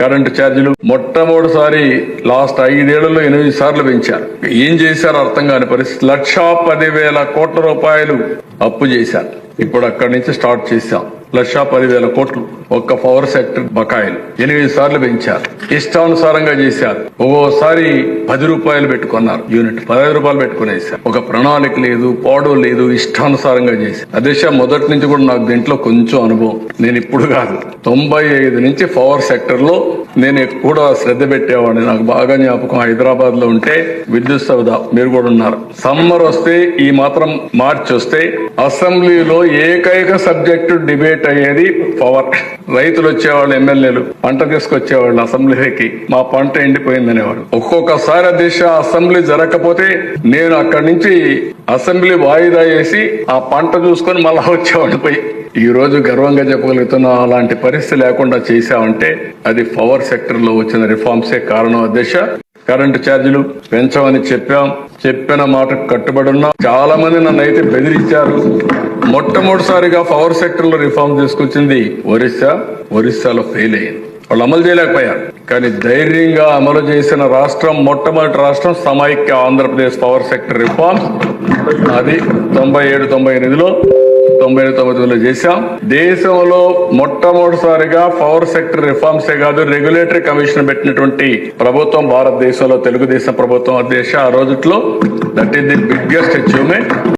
Current ఛార్జీలు మొట్టమొదటిసారి last ఐదేళ్ళలో ఎనిమిది సార్లు పెంచారు. ఏం చేశారో అర్థం కాని పరిస్థితి. లక్ష పదివేల కోట్ల రూపాయలు అప్పు చేశారు. ఇప్పుడు అక్కడి నుంచి స్టార్ట్ చేశాం. లక్ష పదివేల కోట్లు. ఒక్క పవర్ సెక్టర్ బకాయిలు ఎనిమిది సార్లు పెంచారు. ఇష్టానుసారంగా చేశారు. ఒక్కోసారి పది రూపాయలు పెట్టుకున్నారు. యూనిట్ పదహైదు రూపాయలు పెట్టుకునేసారు ఒక ప్రణాళిక లేదు పాడు లేదు ఇష్టానుసారంగా చేశారు. అదే మొదటి నుంచి కూడా నాకు దీంట్లో కొంచెం అనుభవం. నేను ఇప్పుడు కాదు. తొంభై ఐదు నుంచి పవర్ సెక్టర్లో నేను కూడా శ్రద్ధ పెట్టేవాడిని. నాకు బాగా జ్ఞాపకం హైదరాబాద్లో ఉంటే విద్యుత్ సౌద మీరు కూడా ఉన్నారు. సమ్మర్ వస్తే ఈ మాత్రం మార్చి వస్తే అసెంబ్లీలో ఏకైక సబ్జెక్టు డిబేట్ అయ్యేది పవర్ రైతులు వచ్చేవాళ్ళు ఎమ్మెల్యేలు పంట తీసుకొచ్చేవాళ్ళు అసెంబ్లీకి మా పంట ఎండిపోయింది అనేవాడు ఒక్కొక్కసారి దిశ అసెంబ్లీ జరగకపోతే నేను అక్కడి నుంచి అసెంబ్లీ వాయిదా వేసి ఆ పంట చూసుకొని మళ్ళా వచ్చేవాడు పోయి. ఈ రోజు గర్వంగా చెప్పగలుగుతున్నా అలాంటి పరిస్థితి లేకుండా చేశామంటే అది పవర్ సెక్టర్లో వచ్చిన రిఫార్మ్సే కారణం అధ్యక్ష కరెంటు ఛార్జీలు పెంచమని చెప్పాం. చెప్పిన మాటకు కట్టుబడి ఉన్నాం చాలా మంది నన్ను అయితే బెదిరించారు. మొట్టమొదటిసారిగా పవర్ సెక్టర్లో రిఫార్మ్ తీసుకొచ్చింది ఒరిస్సా. ఒరిస్సాలో ఫెయిల్ అయింది వాళ్ళు అమలు చేయలేకపోయారు. కానీ ధైర్యంగా అమలు చేసిన రాష్ట్రం మొట్టమొదటి రాష్ట్రం సమైక్య ఆంధ్రప్రదేశ్ పవర్ సెక్టర్ రిఫార్మ్స్ అది తొంభై ఏడు తొంభై ఎనిమిదిలో తొంభై తొమ్మిదిలో చేశాం. దేశంలో మొట్టమొదటిసారిగా పవర్ సెక్టర్ రిఫార్మ్సే కాదు రెగ్యులేటరీ కమిషన్ పెట్టినటువంటి ప్రభుత్వం భారతదేశంలో తెలుగుదేశం ప్రభుత్వం దేశ ఆ రోజుట్లో. That is the biggest achievement